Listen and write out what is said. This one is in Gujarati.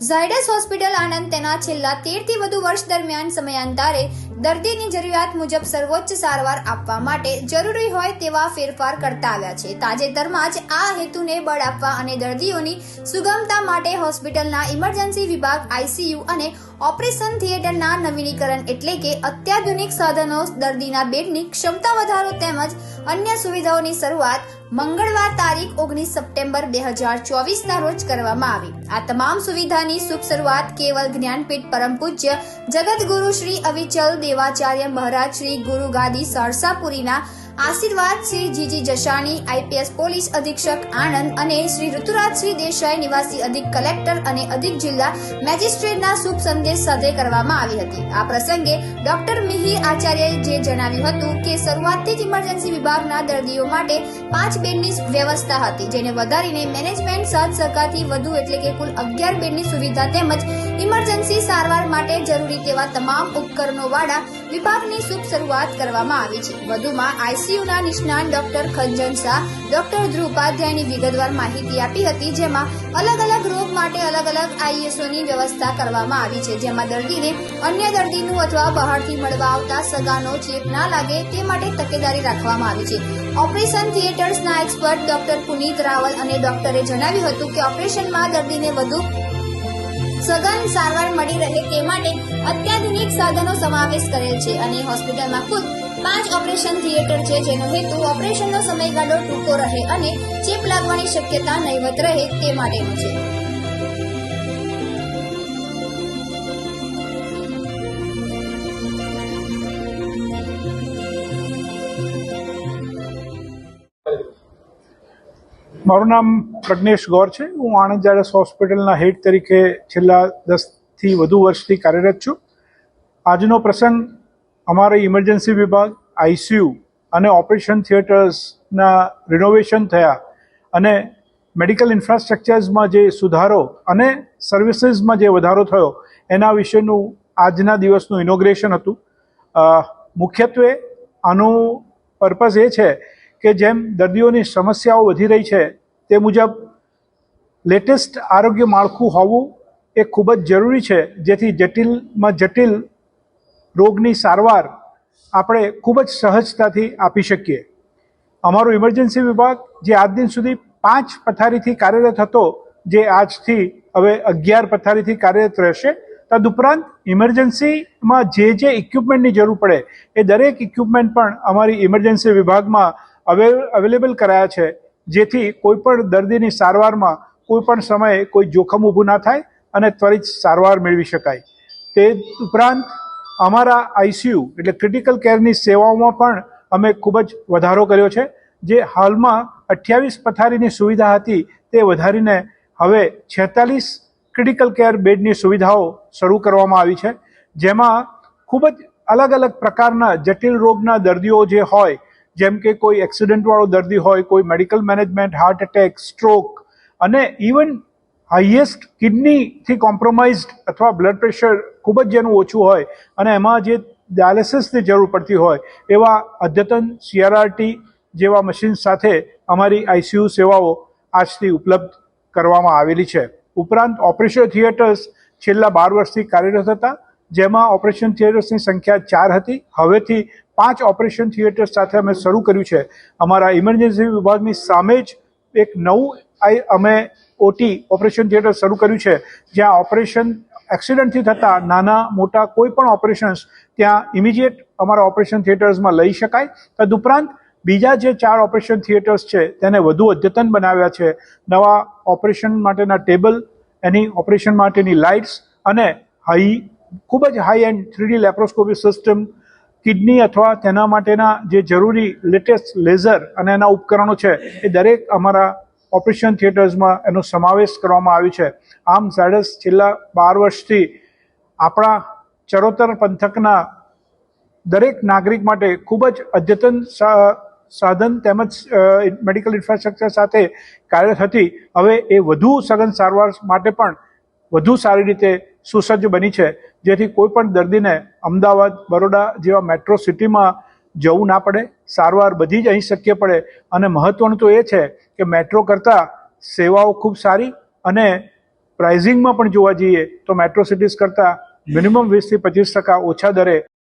ઝાયડસ હોસ્પિટલ આણંદ તેના છેલ્લા તેરથી વધુ વર્ષ દરમિયાન સમયાંતરે દર્દીની જરૂરિયાત મુજબ સર્વોચ્ચ સારવાર આપવા માટે જરૂરી હોય તેવા ફેરફાર કરતા આવ્યા છે. તાજેતરમાં જ આ હેતુને બળ આપવા અને દર્દીઓની સુગમતા માટે હોસ્પિટલના ઇમરજન્સી વિભાગ આઈસીયુ અને ઓપરેશન થિયેટરના નવીનીકરણ એટલે કે અત્યાધુનિક સાધનો દર્દીના બેડની ક્ષમતા વધારો તેમજ અન્ય સુવિધાઓની શરૂઆત મંગળવાર તારીખ ઓગણીસ સપ્ટેમ્બર બે હજાર ચોવીસના રોજ કરવામાં આવી. આ તમામ સુવિધાની શુભ શરૂઆત કેવલ જ્ઞાનપીઠ પરમ પૂજ્ય જગતગુરુ શ્રી અવિચલ દેવાચાર્ય મહારાજ શ્રી ગુરુ ગાદી સરસાપુરીના આશીર્વાદ Shri G G Jashani IPS police અધિક્ષક આણંદ અને શ્રી ઋતુરાજસિંહ દેસાઈ નિવાસી અધિક કલેક્ટર અને અધિક જિલ્લા મેજિસ્ટ્રેટના શુભ સંદેશ સાથે કરવામાં આવી હતી. આ પ્રસંગે ડોક્ટર મિહિર આચાર્યએ જે જણાવ્યું હતું કે શરૂઆતથી જ ઇમરજન્સી વિભાગના દર્દીઓ માટે પાંચ બેડની વ્યવસ્થા હતી, જેને વધારીને મેનેજમેન્ટ સાત સહકારથી વધુ એટલે કે કુલ અગિયાર બેડની સુવિધા તેમજ ઇમરજન્સી સારવાર માટે જરૂરી તેવા તમામ ઉપકરણો વાળા વિભાગની શુભ શરૂઆત કરવામાં આવી છે. વધુમાં આઈસીયુના નિષ્ણાત ડોક્ટર ખંજન શાહ, ડોક્ટર ધ્રુવ ઉપાધ્યાયની વિગતવાર માહિતી આપી હતી જેમાં અલગ અલગ રોગ માટે અલગ અલગ આઈએસઓની વ્યવસ્થા કરવામાં આવી છે. જેમાં દર્દીને અન્ય દર્દીનું અથવા બહારથી મળવા આવતા સગાનો ચેપ ના લાગે તે માટે તકેદારી રાખવામાં આવી છે. ઓપરેશન થિયેટર્સના એક્સપર્ટ ડોક્ટર પુનીત રાવલ અને ડોક્ટરે જણાવ્યું હતું કે ઓપરેશનમાં દર્દીને વધુ સઘન સારવાર મળી રહે તે માટે અત્યાધુનિક સાધનો સમાવેશ કરેલ છે અને હોસ્પિટલમાં ખુદ પાંચ ઓપરેશન થિયેટર છે જેનો હેતુ ઓપરેશનનો સમયગાળો ટૂંકો રહે અને ચેપ લાગવાની શક્યતા નહીવત રહે તે માટેનો છે. મારું નામ પ્રજ્ઞેશ ગૌર છે. હું આણંદ જાડસ હોસ્પિટલના હેડ તરીકે છેલ્લા દસથી વધુ વર્ષથી કાર્યરત છું. આજનો પ્રસંગ અમારા ઇમરજન્સી વિભાગ આઈસીયુ અને ઓપરેશન થિયેટર્સના રિનોવેશન થયા અને મેડિકલ ઇન્ફ્રાસ્ટ્રક્ચર્સમાં જે સુધારો અને સર્વિસીસમાં જે વધારો થયો, એના વિશેનું આજના દિવસનું ઇનોગ્રેશન હતું. મુખ્યત્વે આનું પર્પઝ એ છે કે જેમ દર્દીઓની સમસ્યાઓ વધી રહી છે તે મુજબ લેટેસ્ટ આરોગ્ય માળખું હોવું એ ખૂબ જ જરૂરી છે, જેથી જટિલમાં જટિલ રોગની સારવાર આપણે ખૂબ જ સહજતાથી આપી શકીએ. અમારો ઇમરજન્સી વિભાગ જે આજ દિન સુધી પાંચ પથારીથી કાર્યરત હતો, જે આજથી હવે અગિયાર પથારીથી કાર્યરત રહેશે તદુપરાંત ઇમરજન્સીમાં જે જે ઇક્વિપમેન્ટની જરૂર પડે, એ દરેક ઇક્વિપમેન્ટ પણ અમારી ઇમરજન્સી વિભાગમાં અવે અવેલેબલ કરાયા છે. જેથી કોઈ પણ દર્દીની સારવારમાં કોઈ પણ સમયે કોઈ જોખમ ઊભું ના થાય અને ત્વરિત સારવાર મેળવી શકાય. તે ઉપરાંત અમારા આઈસીયુ એટલે ક્રિટિકલ કેરની સેવાઓમાં પણ અમે ખૂબ જ વધારો કર્યો છે, જે હાલમાં અઠ્યાવીસ પથારીની સુવિધા હતી તે વધારીને હવે છેતાલીસ ક્રિટિકલ કેર બેડની સુવિધાઓ શરૂ કરવામાં આવી છે, જેમાં ખૂબ જ અલગ અલગ પ્રકારના જટિલ રોગના દર્દીઓ જે હોય જેમ કે કોઈ એક્સિડન્ટવાળો દર્દી હોય, કોઈ medical management heart attack stroke અને ઇવન હાઈએસ્ટ કિડનીથી કોમ્પ્રોમાઇઝડ અથવા બ્લડ પ્રેશર ખૂબ જ જેનું ઓછું હોય અને એમાં જે ડાયાલિસિસની જરૂર પડતી હોય એવા અદ્યતન સીઆરઆરટી જેવા મશીન સાથે અમારી આઈસીયુ સેવાઓ આજથી ઉપલબ્ધ કરવામાં આવેલી છે. ઉપરાંત ઓપરેશન થિયેટર્સ છેલ્લા બાર વર્ષથી કાર્યરત હતા, જેમાં ઓપરેશન થિયેટર્સની સંખ્યા ચાર હતી. હવેથી પાંચ ઓપરેશન થિયેટર સાથે અમે શરૂ કર્યું છે. અમારા ઇમરજન્સી વિભાગની સામે જ એક નવું અમે ઓટી ઓપરેશન થિયેટર શરૂ કર્યું છે. જ્યાં ઓપરેશન એક્સિડન્ટથી થતા નાના મોટા કોઈ પણ ઓપરેશન્સ ત્યાં ઇમિડિયેટ અમારા ઓપરેશન થિયેટર્સમાં લઈ શકાય. તદુપરાંત બીજા જે ચાર ઓપરેશન થિયેટર્સ છે તેને વધુ અદ્યતન બનાવ્યા છે. નવા ઓપરેશન માટેના ટેબલ, એની ઓપરેશન માટેની લાઇટ્સ અને હાઈ, ખૂબ જ high end three D laparoscopy system kidney અથવા તેના માટેના જે જરૂરી લેટેસ્ટ લેઝર અને એના ઉપકરણો છે, એ દરેક અમારા ઓપરેશન થિયેટર્સમાં એનો સમાવેશ કરવામાં આવ્યો છે. આમ ઝાયડસ છેલ્લા બાર વર્ષથી આપણા ચરોતર પંથકના દરેક નાગરિક માટે ખૂબ જ અદ્યતન સાધન તેમજ મેડિકલ ઇન્ફ્રાસ્ટ્રક્ચર સાથે કાર્યરત હતી હવે એ વધુ સઘન સારવાર માટે પણ વધુ સારી રીતે સુસજ્જ બની છે. જેથી કોઈ પણ દર્દીને અમદાવાદ, બરોડા જેવા મેટ્રો સિટીમાં જવું ના પડે, સારવાર બધી જ અહીં શક્ય પડે. અને મહત્ત્વનું તો એ છે કે મેટ્રો કરતાં સેવાઓ ખૂબ સારી અને પ્રાઇઝિંગમાં પણ જોવા જઈએ તો મેટ્રો સિટીઝ કરતાં મિનિમમ વીસથી પચીસ ટકા ઓછા દરે